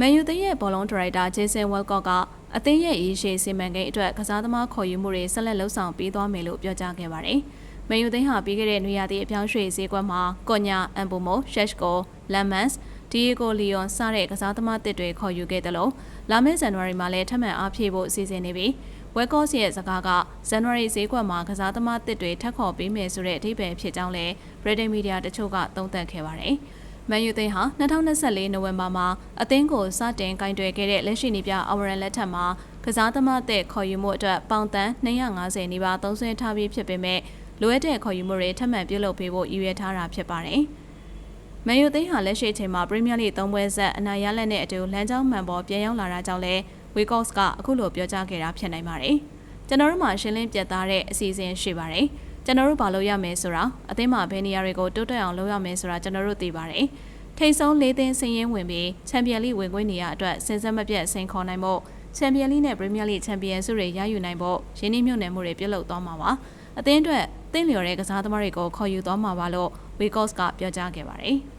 မန်ယူသင်းရဲ့ဘောလုံးဒါရိုက်တာဂျေဆန်ဝဲကော့ကအသင်းရဲ့အရေးရှိစီမံကိန်းအတွက်ကစားသမားခေါ်ယူမှုတွေဆက်လက်လှုပ်ဆောင်ပေးသွားမယ်လို့ပြောကြားခဲ့ပါတယ်။မန်ယူသင်းဟာပြီးခဲ့တဲ့နွေရာသီအပြောင်းရွှေ့ဈေးကွက်မှာကော့ညာအန်ပူမိုရှက်ကိုလမ်မန်စ်ဒီယေဂိုလီယွန်စတဲ့ကစားသမားတစ်တွေခေါ်ယူခဲ့တယ်လို့လာမယ့်ဇန်နဝါရီမှာလည်းထပ်မံအားဖြည့်ဖို့အစီအစဉ်နေပြီးဝက်ကော့စ်ရဲ့စကားကဇန်နဝါရီဈေးကွက်မှာကစားသမားတစ်တွေထပ်ခေါ်ပေးမယ်ဆိုတဲ့အဓိပ္ပာယ်ဖြစ်ကြောင်းလည်း British Media တချို့ကသုံးသပ်ခဲ့ပါတယ်။ မန်ယူသင်းဟာ2024နိုဝင်ဘာမှာအသင်းကိုစတင်ကင်တွယ်ခဲ့တဲ့လက်ရှိနေပြအဝရန်လက်ထက်မှာကစားသမားတဲ့ခေါ်ယူမှုအတွက်ပေါင်တန်း250နီးပါးသုံးစွဲထားပြီးဖြစ်ပေမဲ့လိုအပ်တဲ့ခေါ်ယူမှုတွေထပ်မံပြုလုပ်ပေးဖို့ရည်ရွယ်ထားတာဖြစ်ပါတယ်။မန်ယူသိန်းဟာလက်ရှိအချိန်မှာပရီးမီးယားလိသုံးပွဲဆက်အနိုင်ရလက်နဲ့အတူလမ်းကြောင်းမှန်ပေါ်ပြန်ရောက်လာတာကြောင့်လဲဝီကော့စ်ကအခုလိုပြောကြားခဲ့တာဖြစ်နိုင်ပါတယ်။ကျွန်တော်တို့မှာရှင်းလင်းပြတ်သားတဲ့အစီအစဉ်ရှိပါတယ်။ ကျွန်တော်တို့ဘာလို့ရမယ်ဆိုတာအသင်းမှာဘယ်နေရာတွေကိုတိုးတက်အောင်လုပ်ရမယ်ဆိုတာကျွန်တော်တို့သိပါတယ်။ထိတ်ဆုံး၄သင်းစင်းရင်ဝင်ပြီးချန်ပီယံလိဝင်ခွင့်နေရအတွက်စင်စက်မပြတ်ဆင်ခေါ်နိုင်ဖို့ချန်ပီယံလိနဲ့ပရီးမီးယားလိချန်ပီယံဆုတွေရယူနိုင်ဖို့ရင်းနှီးမြှုပ်နှံမှုတွေပြုလုပ်သွားမှာပါ။အသင်းအတွက်တင့်လျော်တဲ့ကစားသမားတွေကိုခေါ်ယူသွားမှာပါလို့ဝီကော့စ်ကပြောကြားခဲ့ပါတယ်။